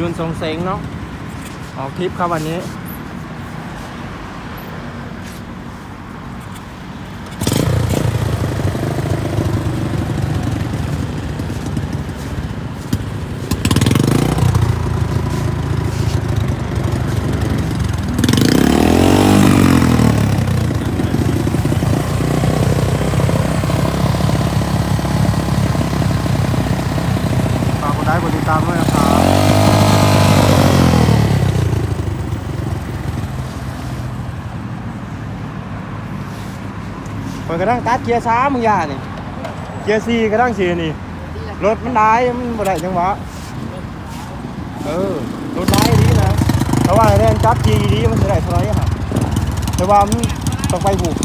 ดุนทรงเซ็งเนาะออกทริปครับวันนี้ ฝากกดไลค์กดติดตามด้วยนะครับ เปิดกระดังตัดเกียร์ช้ามึงอย่านี่เกียร์สี่กระดังสี่นี่ รถมันได้มันบ่ได้จังหวะเออรถได้ดีนะแต่ว่าแรงจับจีดีมันจะได้เท่าไหร่ครับแต่ว่ามันต้องไปผูก